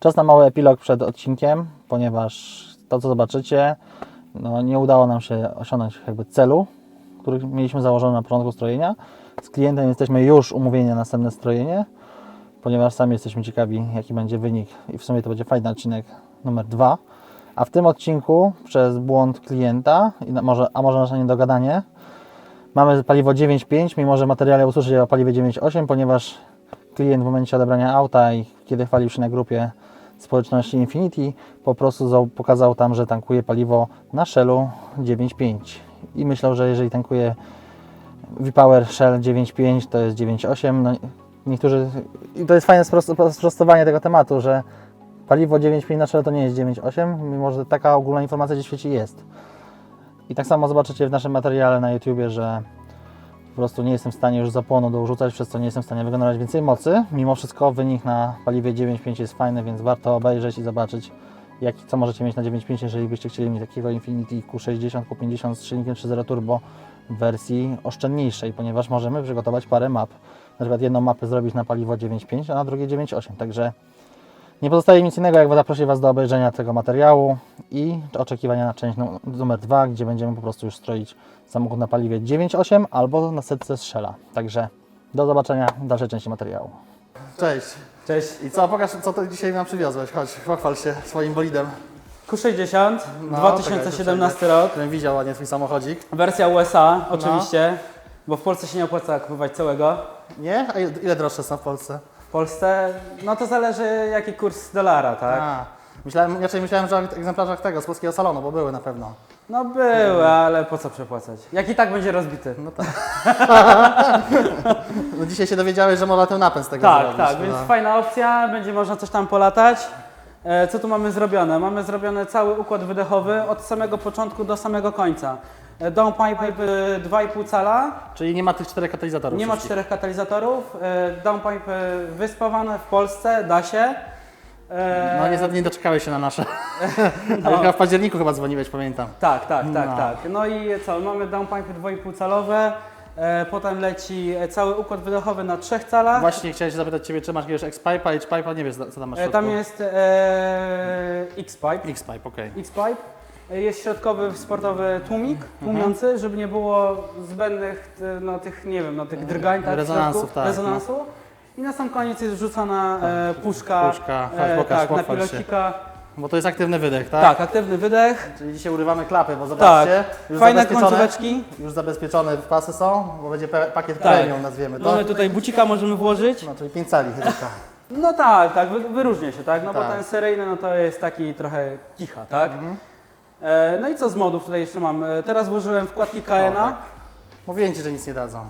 Czas na mały epilog przed odcinkiem, ponieważ to, co zobaczycie, no, nie udało nam się osiągnąć jakby celu, który mieliśmy założony na początku strojenia. Z klientem jesteśmy już umówieni na następne strojenie, ponieważ sami jesteśmy ciekawi, jaki będzie wynik i w sumie to będzie fajny odcinek numer dwa. A w tym odcinku przez błąd klienta, może, a może nasze niedogadanie, mamy paliwo 9.5, mimo że materiale usłyszeć o paliwie 9.8, ponieważ klient w momencie odebrania auta i kiedy chwalił się na grupie społeczności Infinity, po prostu za- pokazał tam, że tankuje paliwo na Shellu 9.5 i myślał, że jeżeli tankuje V-Power Shell 9.5 to jest 9.8. No, niektórzy, i to jest fajne sprost- sprostowanie tego tematu, że paliwo 9.5 na Shell to nie jest 9.8, mimo że taka ogólna informacja gdzieś w świecie jest. I tak samo zobaczycie w naszym materiale na YouTubie, że prostu nie jestem w stanie już zapłonu dorzucać, przez co nie jestem w stanie wygenerować więcej mocy. Mimo wszystko wynik na paliwie 9.5 jest fajny, więc warto obejrzeć i zobaczyć, jak, co możecie mieć na 9.5, jeżeli byście chcieli mieć takiego Infinity Q60, Q50 z silnikiem 3.0 turbo w wersji oszczędniejszej, ponieważ możemy przygotować parę map. Na przykład jedną mapę zrobić na paliwo 9.5, a na drugie 9.8. Także nie pozostaje nic innego, jak zaprosić Was do obejrzenia tego materiału i oczekiwania na część nu- numer 2, gdzie będziemy po prostu już stroić samochód na paliwie 9.8 albo na setce Shella. Także do zobaczenia w dalszej części materiału. Cześć. Cześć. I co, pokaż, co to dzisiaj nam przywiozłeś. Chodź, pochwal się swoim bolidem. Q60, No, 2017 rok. Którym widział ładnie twój samochodzik. Wersja USA No. oczywiście, bo w Polsce się nie opłaca kupować całego. Nie? A ile droższe są w Polsce? W Polsce, no to zależy jaki kurs dolara, tak? A, myślałem, raczej myślałem, że o egzemplarzach tego, z polskiego salonu, bo były na pewno. No były, ale po co przepłacać? Jak i tak będzie rozbity. No tak. no dzisiaj się dowiedziałeś, że można ten napęd z tego Tak, zrobić. tak, no. więc fajna opcja, będzie można coś tam polatać. E, Co tu mamy zrobione? Mamy zrobiony cały układ wydechowy od samego początku do samego końca. E, Downpipe e, 2,5 cala, Czyli nie ma tych czterech katalizatorów Nie ma wszystkich. czterech katalizatorów. e, Downpipe e, wyspawane w Polsce, da się. E, No niestety nie doczekałeś się na nasze. no. Chyba w październiku chyba dzwoniłeś, pamiętam. Tak, tak, tak, No. tak. No i co, mamy downpipe 2,5 calowe, potem leci cały układ wydechowy na trzech calach. Właśnie chciałem się zapytać Ciebie, czy masz jakiegoś X-Pipe'a i H-Pipe'a, nie wiesz co tam masz w środku. tam jest e, X-pipe. X-Pipe, okej. X-pipe. E, Jest środkowy sportowy tłumik, tłumiący, żeby nie było zbędnych t- no, tych, nie wiem, no, tych drgań tak, w Rezonansów, środku, tak, no. rezonansu. I na sam koniec jest wrzucona e, puszka, Puszka, chodź, e, pokaż, tak, na pochwal się. Bo to jest aktywny wydech, tak? Tak, aktywny wydech. Czyli dzisiaj urywamy klapy, bo zobaczcie, już Fajne zabezpieczone, końcóweczki. już zabezpieczone pasy są, bo będzie pe- pakiet Tak. premium, nazwiemy to. Mamy tutaj bucika możemy włożyć. No, czyli 5 cali chyba. No tak, tak, wy, wyróżnia się, tak? No bo Tak. ten seryjny no to jest taki trochę kicha, tak? E, no i co z modów tutaj jeszcze mam? E, teraz włożyłem wkładki Kayena. tak. Mówiłem Ci, że nic nie dadzą.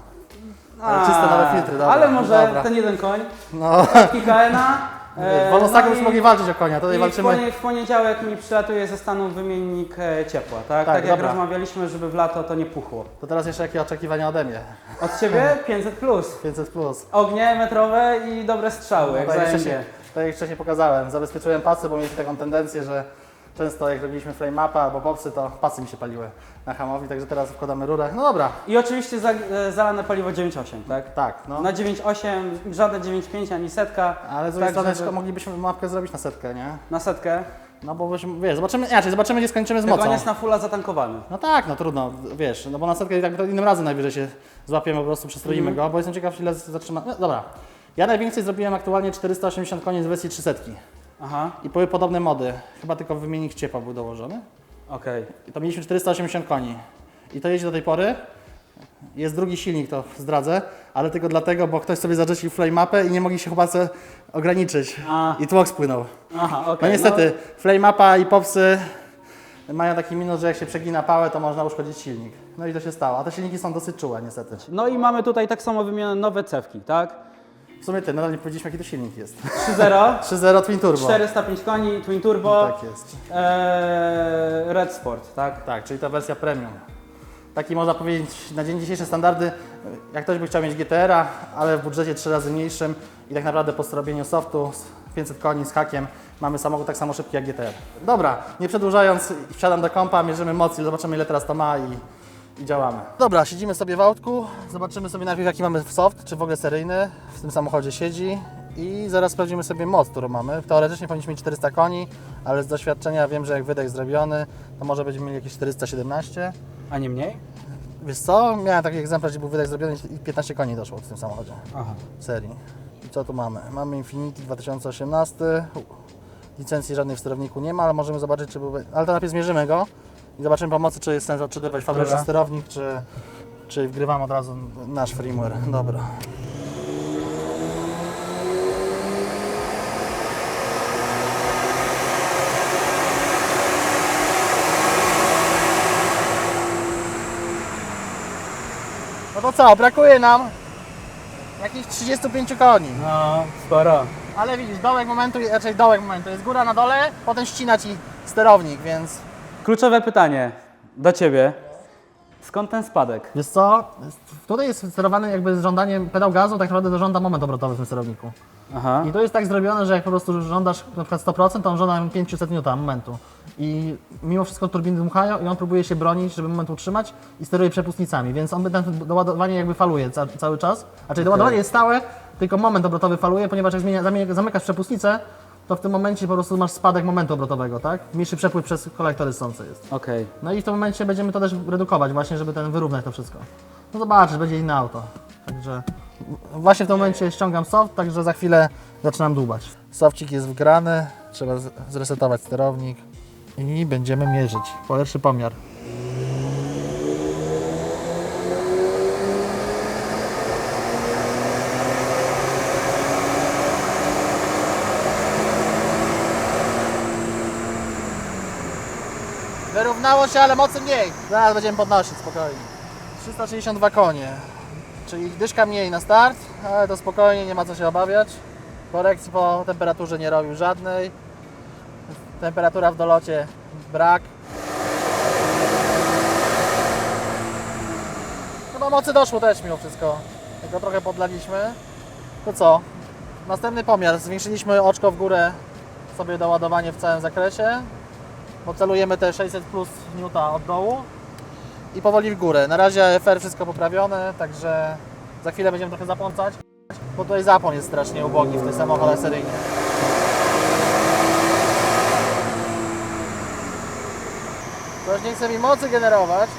Czyste nowe filtry, dobra. Ale może dobra. ten jeden koń. No, Wkładki Kayena. w Wolnostaku już i- mogli walczyć o konia, tutaj walczymy. w poniedziałek mi przylatuje ze Stanów wymiennik e, ciepła, tak? Tak, Tak, jak dobra. rozmawialiśmy, żeby w lato to nie puchło. To teraz jeszcze jakie oczekiwania ode mnie? Od Ciebie 500 plus. 500 plus. Ognie metrowe i dobre strzały, jak tak, jak zajęcie. wcześniej, tak jak wcześniej pokazałem, zabezpieczyłem pasy, bo mieliśmy taką tendencję, że często jak robiliśmy flame mapa albo popsy, to pasy mi się paliły na hamowi, także teraz wkładamy rurę. No dobra, I oczywiście za, e, zalane paliwo 9,8, tak? tak, no. Na 9,8, żadne 9,5 ani setka. Ale z drugiej tak, strony żeby- moglibyśmy mapkę zrobić na setkę, nie? Na setkę. No bo byśmy, wiesz, zobaczymy, inaczej, zobaczymy gdzie skończymy z Tylko on mocą. jest na fulla zatankowany. No tak, no trudno, wiesz, no bo na setkę i tak to innym razem najwyżej się złapiemy, po prostu przestroimy Mhm. go, bo jestem ciekaw ile zatrzyma. No dobra, ja najwięcej zrobiłem aktualnie 480 koni z wersji 300 Aha, i były podobne mody, chyba tylko wymiennik ciepła był dołożony. okej. I to mieliśmy 480 koni. I to jeździ do tej pory. Jest drugi silnik, to zdradzę, ale tylko dlatego, bo ktoś sobie zarzucił flame mapę i nie mogli się chłopacy ograniczyć. A. I tłok spłynął. Aha, okej. No niestety, flame mapa i popsy mają taki minus, że jak się przegina pałę, to można uszkodzić silnik. No i to się stało. A te silniki są dosyć czułe niestety. No, no i mamy tutaj tak samo wymienione nowe cewki, tak? W sumie ty, nadal nie powiedzieliśmy jaki to silnik jest. 3.0, 3.0 Twin Turbo. 405 koni, twin turbo, Tak jest. e, red sport, tak? Tak, czyli ta wersja premium. Taki można powiedzieć na dzień dzisiejszy standardy, jak ktoś by chciał mieć GTR-a, ale w budżecie trzy razy mniejszym i tak naprawdę po zrobieniu softu z 500 koni z hakiem mamy samochód tak samo szybki jak GTR. Dobra, nie przedłużając, wsiadam do kompa, mierzymy moc i zobaczymy ile teraz to ma i, i działamy. Dobra, siedzimy sobie w autku, zobaczymy sobie najpierw jaki mamy soft, czy w ogóle seryjny w tym samochodzie siedzi i zaraz sprawdzimy sobie moc, którą mamy. Teoretycznie powinniśmy mieć 400 koni, ale z doświadczenia wiem, że jak wydech zrobiony, to może będziemy mieli jakieś 417. A nie mniej? Wiesz co, miałem taki egzemplarz, gdzie był wydech zrobiony i 15 koni doszło w tym samochodzie. Aha. serii. I co tu mamy? Mamy Infiniti 2018. Licencji żadnej w sterowniku nie ma, ale możemy zobaczyć, czy byłby. Ale to najpierw zmierzymy go i zobaczymy pomocy, czy jest sens odczytywać fabryczny sterownik, czy, czy wgrywamy od razu nasz firmware. Dobra. No to co, brakuje nam jakichś 35 koni. No, sporo. Ale widzisz, dołek momentu, raczej dołek momentu, jest góra na dole, potem ścina ci sterownik, więc... Kluczowe pytanie do Ciebie. Skąd ten spadek? Wiesz co, tutaj jest sterowany jakby z żądaniem pedał gazu, tak naprawdę żąda moment obrotowy w tym sterowniku. Aha. I to jest tak zrobione, że jak po prostu żądasz na przykład 100%, to on żąda 500 N momentu. I mimo wszystko turbiny dmuchają i on próbuje się bronić, żeby moment utrzymać i steruje przepustnicami, więc on by ten doładowanie jakby faluje ca cały czas. Znaczy doładowanie jest stałe, tylko moment obrotowy faluje, ponieważ jak zmienia, zamykasz przepustnicę, to w tym momencie po prostu masz spadek momentu obrotowego, tak? Mniejszy przepływ przez kolektory stące jest. Okej. No i w tym momencie będziemy to też redukować właśnie, żeby ten wyrównać to wszystko. No zobaczysz, będzie inne auto. Także właśnie w tym momencie ściągam soft, także za chwilę zaczynam dłubać. Sofcik jest wgrany, trzeba z- zresetować sterownik i będziemy mierzyć. Pierwszy pomiar. Wyrównało się, ale mocy mniej. Zaraz będziemy podnosić spokojnie. 362 konie, czyli dyszka mniej na start, ale to spokojnie, nie ma co się obawiać. Korekcji po temperaturze nie robił żadnej. Temperatura w dolocie brak. Chyba mocy doszło też mimo wszystko. Tylko trochę podlaliśmy. To co? Następny pomiar. Zwiększyliśmy oczko w górę sobie doładowanie w całym zakresie bo celujemy te 600 plus newta od dołu i powoli w górę. Na razie FR wszystko poprawione, także za chwilę będziemy trochę zapącać, bo tutaj zapłon jest strasznie ubogi w tych samochodach seryjnych. Ktoś nie chce mi mocy generować.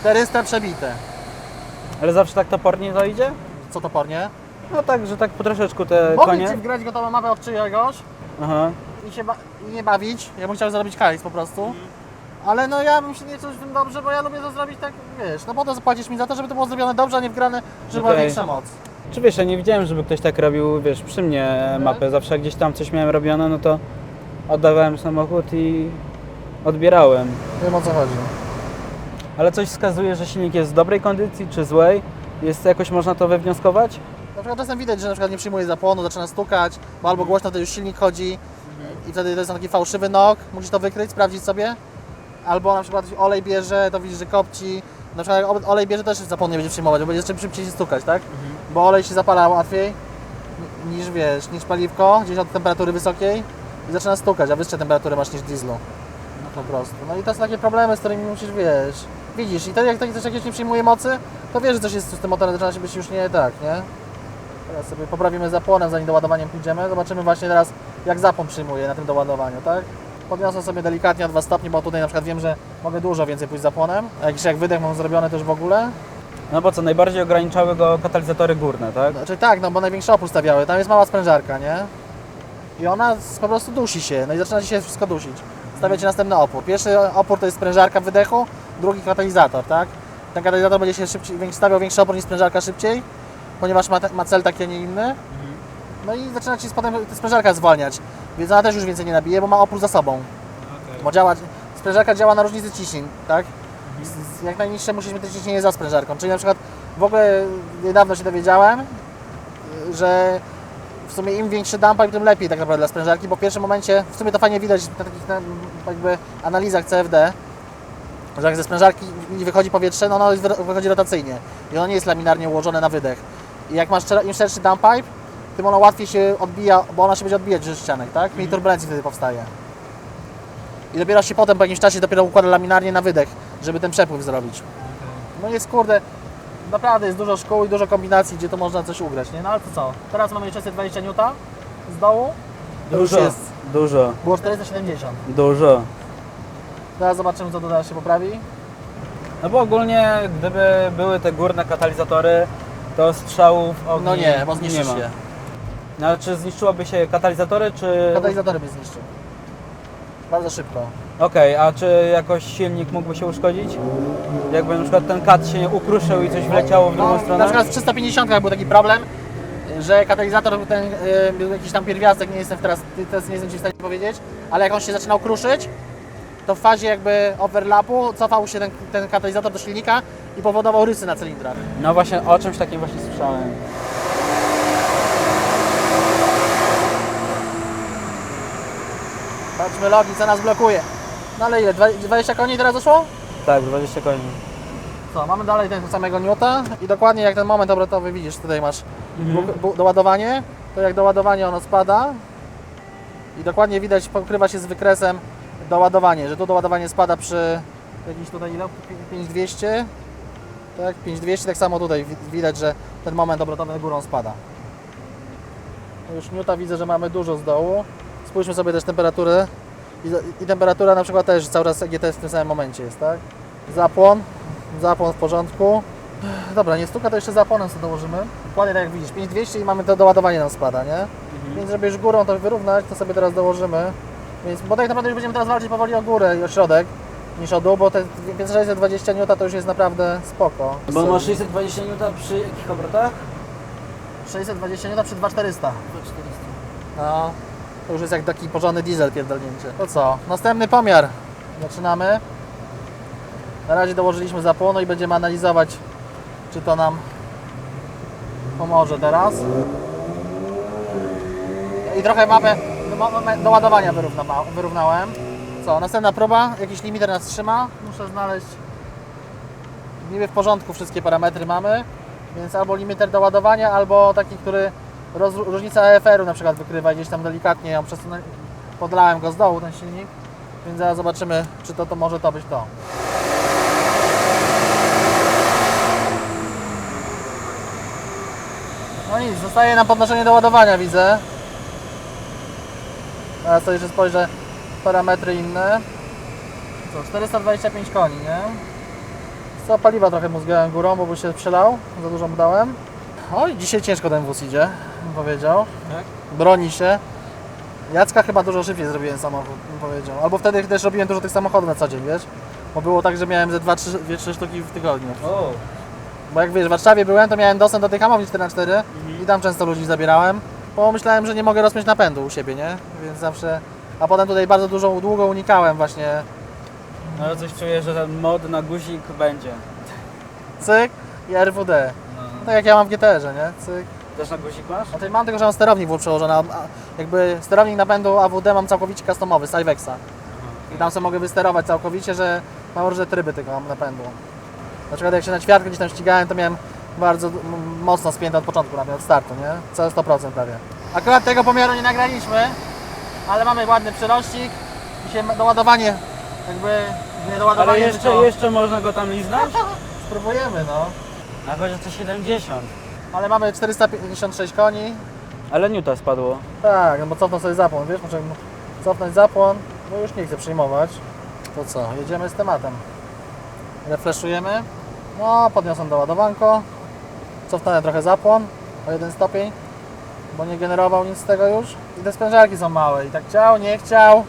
Czterysta przebite. Ale zawsze tak topornie to idzie? Co topornie? No tak, że tak po troszeczku te Mogę Ci konie. wgrać gotową mapę od czyjegoś, Aha. i się ba- i nie bawić. Ja bym chciał zarobić hajs po prostu. Ale no ja bym się nie czuł w tym dobrze, bo ja lubię to zrobić tak, wiesz, no po to zapłacisz mi za to, żeby to było zrobione dobrze, a nie wgrane, żeby była Okej. większa moc. Czy wiesz, ja nie widziałem, żeby ktoś tak robił, wiesz, przy mnie mapę. Zawsze jak gdzieś tam coś miałem robione, no to oddawałem samochód i odbierałem. Wiem o co chodzi. Ale coś wskazuje, że silnik jest w dobrej kondycji czy złej? Jest jakoś można to wywnioskować? Na przykład czasem widać, że na przykład nie przyjmuje zapłonu, zaczyna stukać, bo albo głośno to już silnik chodzi i wtedy to jest taki fałszywy nok, musisz to wykryć, sprawdzić sobie. Albo na przykład olej bierze, to widzisz, że kopci. Na przykład jak olej bierze, też zapłon nie będzie przyjmować, bo będzie jeszcze szybciej się stukać, tak? Bo olej się zapala łatwiej ni- niż wiesz, niż paliwko, gdzieś od temperatury wysokiej i zaczyna stukać, a wyższe temperatury masz niż dieslu. No po prostu. No i to są takie problemy, z którymi musisz, wiesz, widzisz. I wtedy jak taki coś jakieś nie przyjmuje mocy, to wiesz, że coś jest z tym motorem, zaczyna się być już nie tak, nie? Teraz sobie poprawimy zapłonem, zanim doładowaniem pójdziemy. Zobaczymy właśnie teraz, jak zapłon przyjmuje na tym doładowaniu, tak? Podniosę sobie delikatnie o 2 stopnie, bo tutaj na przykład wiem, że mogę dużo więcej pójść zapłonem. A jakiś jak wydech mam zrobiony też w ogóle. No bo co, najbardziej ograniczały go katalizatory górne, tak? Znaczy tak, no bo największy opór stawiały. Tam jest mała sprężarka, nie? I ona po prostu dusi się, no i zaczyna się wszystko dusić. Stawiacie następny opór. Pierwszy opór to jest sprężarka wydechu, drugi katalizator, tak? Ten katalizator będzie się szybciej, stawiał większy opór niż sprężarka szybciej, ponieważ ma, ma cel taki, a nie inny. No i zaczyna ci potem sprężarka zwalniać, więc ona też już więcej nie nabije, bo ma opór za sobą. Bo działa, sprężarka działa na różnicy ciśnień, tak? Z- z- Jak najniższe musisz mieć te ciśnienie za sprężarką. Czyli na przykład w ogóle niedawno się dowiedziałem, że w sumie im większy dump pipe, tym lepiej tak naprawdę dla sprężarki, bo w pierwszym momencie, w sumie to fajnie widać na takich na, jakby analizach CFD, że jak ze sprężarki nie wychodzi powietrze, no ono wy- wychodzi rotacyjnie i ono nie jest laminarnie ułożone na wydech. I jak masz im szerszy dump pipe, tym ono łatwiej się odbija, bo ona się będzie odbijać ze ścianek, tak? Mniej turbulencji wtedy powstaje. I dopiero się potem po jakimś czasie dopiero układa laminarnie na wydech, żeby ten przepływ zrobić. No jest kurde, naprawdę jest dużo szkół i dużo kombinacji, gdzie to można coś ugrać, nie? No ale to co? Teraz mamy 620 N z dołu. To już Dużo, jest. dużo, Było 470. dużo. Teraz zobaczymy, co tutaj się poprawi. No bo ogólnie, gdyby były te górne katalizatory, to strzałów ogni No nie, bo ma. się. No ale czy zniszczyłoby się katalizatory, czy... Katalizatory by zniszczył. Bardzo szybko. Okej, a czy jakoś silnik mógłby się uszkodzić? Jakby na przykład ten kat się ukruszył i coś wleciało w drugą No, stronę? na przykład w 350 był taki problem, że katalizator ten y, był jakiś tam pierwiastek, nie jestem teraz, teraz nie jestem Ci w stanie powiedzieć, ale jak on się zaczynał kruszyć, to w fazie jakby overlapu cofał się ten, ten katalizator do silnika i powodował rysy na cylindrach. No właśnie, o czymś takim właśnie słyszałem. Patrzmy logi, co nas blokuje. No ale ile? Dwa- 20 koni teraz doszło? Tak, 20 koni. Co, mamy dalej tego samego Newta i dokładnie jak ten moment obrotowy widzisz, tutaj masz Mhm. doładowanie, to jak doładowanie ono spada i dokładnie widać, pokrywa się z wykresem doładowanie, że tu doładowanie spada przy jakimś tutaj ile? 5200 tak, 5200, tak samo tutaj wi- widać, że ten moment obrotowy górą spada. No Już Newta widzę, że mamy dużo z dołu. Spójrzmy sobie też temperaturę i, i temperatura na przykład też cały czas EGT w tym samym momencie jest, tak? Zapłon, zapłon w porządku. Dobra, nie stuka, to jeszcze zapłonem sobie dołożymy. Dokładnie tak jak widzisz, 5200 i mamy to doładowanie nam spada, nie? Więc żeby już górą to wyrównać, to sobie teraz dołożymy. Więc, bo tak naprawdę już będziemy teraz walczyć powoli o górę i o środek niż o dół, bo te 620 N to już jest naprawdę spoko. Bo ma 620 N przy jakich obrotach? 620 N przy 2400. No, to już jest jak taki porządny diesel pierdolnięcie. To co? Następny pomiar. Zaczynamy. Na razie dołożyliśmy zapłonu i będziemy analizować, czy to nam pomoże teraz. I trochę mapę do, do ładowania wyrówna, wyrównałem. Co? Następna próba. Jakiś limiter nas trzyma. Muszę znaleźć. Niby w porządku wszystkie parametry mamy. Więc albo limiter do ładowania, albo taki, który roz, różnica EFR-u na przykład wykrywa gdzieś tam delikatnie. Ja przesunę, podlałem go z dołu ten silnik, więc zaraz zobaczymy, czy to, to może to być to. No nic, zostaje nam podnoszenie do ładowania, widzę. Teraz to jeszcze spojrzę parametry inne. Co, 425 koni, nie? Co, paliwa trochę mu zgałem górą, bo by się przelał, za dużo mu dałem. Oj, dzisiaj ciężko ten wóz idzie, bym powiedział. Tak? Broni się. Jacka chyba dużo szybciej zrobiłem samochód, bym powiedział. Albo wtedy też robiłem dużo tych samochodów na co dzień, wiesz? Bo było tak, że miałem ze 2-3 sztuki w tygodniu. O, Bo jak wiesz, w Warszawie byłem, to miałem dostęp do tych hamowni 4x4 i tam często ludzi zabierałem, bo myślałem, że nie mogę rozpiąć napędu u siebie, nie? Więc zawsze... A potem tutaj bardzo dużo, długo unikałem właśnie no coś czuję, że ten mod na guzik będzie. cyk i RWD. No. Tak jak ja mam w GTR-ze, nie? Cyk. Też na guzik masz? Znaczy mam tylko, że mam sterownik był przełożony, a a jakby sterownik napędu AWD mam całkowicie customowy, z Ivexa. I tam sobie mogę wysterować całkowicie, że mam różne tryby tego napędu. Na przykład jak się na ćwiartkę gdzieś tam ścigałem, to miałem bardzo m- mocno spięte od początku, nawet od startu, nie? Całe 100% prawie. Akurat tego pomiaru nie nagraliśmy, ale mamy ładny przerościk i się doładowanie, jakby nie doładowanie, Ale jeszcze, tylko jeszcze można go tam liznąć? spróbujemy, no. A chociaż to 70. Ale mamy 456 koni, Ale Newta spadło. Tak, no bo cofnę sobie zapłon, wiesz, muszę mu cofnąć zapłon, bo już nie chcę przyjmować. To co, jedziemy z tematem. Refreshujemy. No, podniosłem do ładowanko. Cofnąłem trochę zapłon o jeden stopień, bo nie generował nic z tego już. I te sprężarki są małe i tak chciał, nie chciał.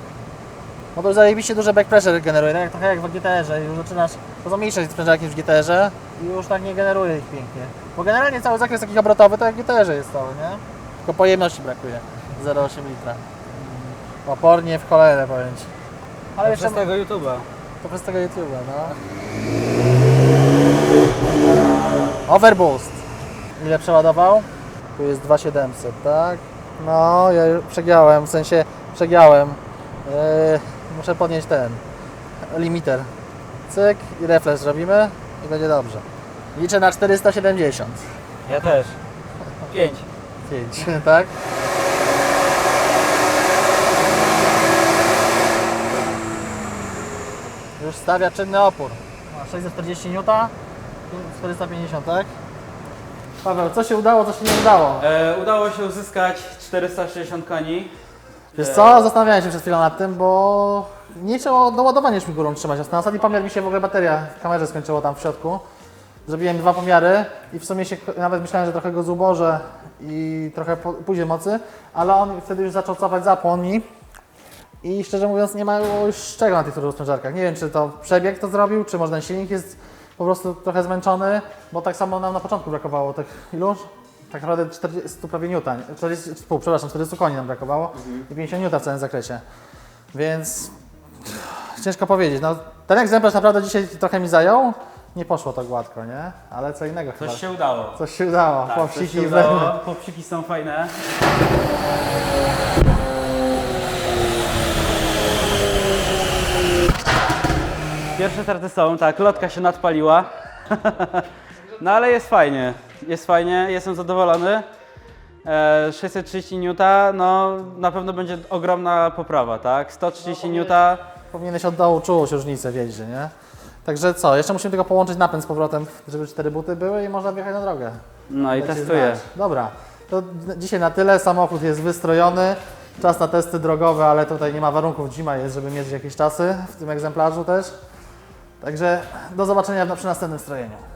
Bo to już zajebiście duże back pressure generuje, tak trochę jak w GTR-ze. Już zaczynasz, to są mniejsze sprężarki niż w GTR-ze i już tak nie generuje ich pięknie. Bo generalnie cały zakres takich obrotowy to jak w GTR-ze jest cały, nie? Tylko pojemności brakuje. 0,8 litra. Opornie w cholerę powiem Ci. Ale jeszcze Przez tego YouTube'a. to przez tego YouTube'a, no. Overboost. Ile przeładował? Tu jest 2700, tak? No, ja już przegiąłem, w sensie przegiąłem. Yy, muszę podnieść ten limiter. Cyk i refresh zrobimy i będzie dobrze. Liczę na 470. Ja też. 5. 5, tak? Już stawia czynny opór. Ma 640 N. 450, tak? Paweł, co się udało, co się nie udało? E, udało się uzyskać 460 koni. Wiesz co, zastanawiałem się przez chwilę nad tym, bo nie trzeba do ładowania już mi górą trzymać. Na ostatni pomiar mi się w ogóle bateria w kamerze skończyła tam w środku. Zrobiłem dwa pomiary i w sumie się nawet myślałem, że trochę go zubożę i trochę po- pójdzie mocy, ale on wtedy już zaczął cofać zapłon mi i szczerze mówiąc nie ma już czego na tych turbosprężarkach. Nie wiem, czy to przebieg to zrobił, czy może ten silnik jest po prostu trochę zmęczony, bo tak samo nam na początku brakowało tych iluż? Tak naprawdę 40, prawie newton, 40, pół, przepraszam, 40 koni nam brakowało i 50 newton w całym zakresie. Więc ciężko powiedzieć. No, ten egzemplarz naprawdę dzisiaj trochę mi zajął. Nie poszło to gładko, nie? Ale co innego chyba. Coś się udało. Coś się udało. Tak, Popsiki coś się udało. Popsiki są fajne. Pierwsze starty są, tak, lotka się nadpaliła. No ale jest fajnie, jest fajnie, jestem zadowolony. E, 630 N, no na pewno będzie ogromna poprawa, tak? 130 N, Powinieneś od dołu czuć różnicę, wiedzieć, że nie? Także co, jeszcze musimy tylko połączyć napęd z powrotem, żeby cztery buty były i można wjechać na drogę. no i testuję. znać. Dobra, to dzisiaj na tyle. Samochód jest wystrojony. Czas na testy drogowe, ale tutaj nie ma warunków. Zima jest, żeby mierzyć jakieś czasy w tym egzemplarzu też. Także do zobaczenia przy następnym strojeniu.